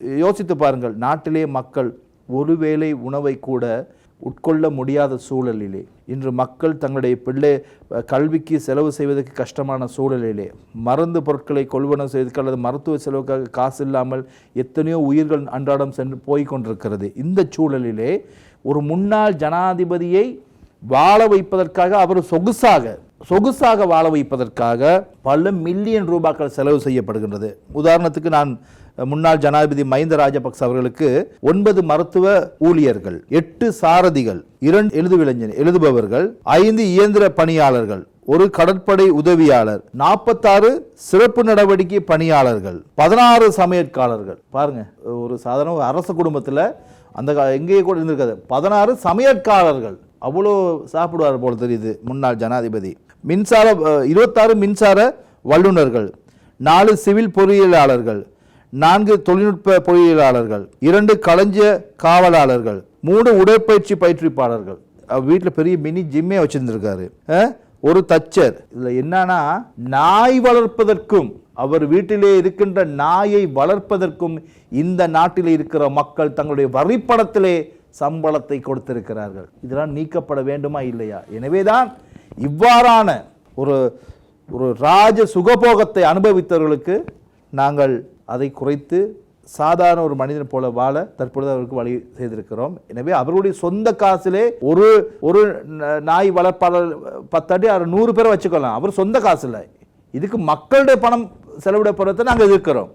யோசித்து பாருங்கள் நாட்டிலே மக்கள் ஒருவேளை உணவை கூட உட்கொள்ள முடியாத சூழலிலே இன்று மக்கள் தங்களுடைய பிள்ளை கல்விக்கு செலவு செய்வதற்கு கஷ்டமான சூழலிலே மருந்து பொருட்களை கொள்வனம் செய்வதற்கு அல்லது மருத்துவ செலவுக்காக காசு இல்லாமல் எத்தனையோ உயிர்கள் அன்றாடம் சென்று போய் கொண்டிருக்கிறது. இந்த சூழலிலே ஒரு முன்னாள் ஜனாதிபதியை வாழ வைப்பதற்காக அவர் சொகுசாக சொகுசாக வாழ வைப்பதற்காக பல மில்லியன் ரூபாய்கள் செலவு செய்யப்படுகின்றது. உதாரணத்துக்கு நான் முன்னாள் ஜனாதிபதி மஹிந்த ராஜபக்ச அவர்களுக்கு ஒன்பது மருத்துவ ஊழியர்கள் எட்டு சாரதிகள் இரண்டு எழுதுவிளைஞர் எழுதுபவர்கள் ஐந்து இயந்திர பணியாளர்கள் ஒரு கடற்படை உதவியாளர் நாற்பத்தாறு சிறப்பு நடவடிக்கை பணியாளர்கள் பதினாறு சமையற்காரர்கள். பாருங்க ஒரு சாதாரண அரச குடும்பத்தில் அந்த கா- எங்கேயே கூட இருந்திருக்காது. பதினாறு சமையற்காரர்கள். அவ்வளோ சாப்பிடுவார் போல தெரியுது முன்னாள் ஜனாதிபதி. மின்சார இருபத்தாறு மின்சார வல்லுநர்கள். நாலு சிவில் பொறியியலாளர்கள். நான்கு தொழில்நுட்ப பொறியியலாளர்கள். இரண்டு களஞ்சிய காவலாளர்கள். மூணு உடற்பயிற்சி பயிற்றுவிப்பாளர்கள். வீட்டில் பெரிய மினி ஜிம்மே வச்சுருந்துருக்காரு. ஒரு தச்சர். இதில் என்னன்னா நாய் வளர்ப்பதற்கும் அவர் வீட்டிலே இருக்கின்ற நாயை வளர்ப்பதற்கும் இந்த நாட்டில் இருக்கிற மக்கள் தங்களுடைய வரிப்படத்திலே சம்பளத்தை கொடுத்திருக்கிறார்கள். இதெல்லாம் நீக்கப்பட வேண்டுமா இல்லையா? எனவேதான் இவ்வாறான ஒரு ஒரு ராஜ சுகபோகத்தை அனுபவித்தவர்களுக்கு நாங்கள் அதை குறைத்து சாதாரண ஒரு மனிதன் போல வாழ தற்பொழுது அவருக்கு வழி செய்திருக்கிறோம். எனவே அவர்களுடைய சொந்த காசிலே ஒரு ஒரு நாய் வளர்ப்பாளர் பத்தாட்டி அவர் நூறு பேரை வச்சுக்கலாம் அவர் சொந்த காசில். இதுக்கு மக்களுடைய பணம் செலவிடப்படுறதை நாங்கள் இருக்கிறோம்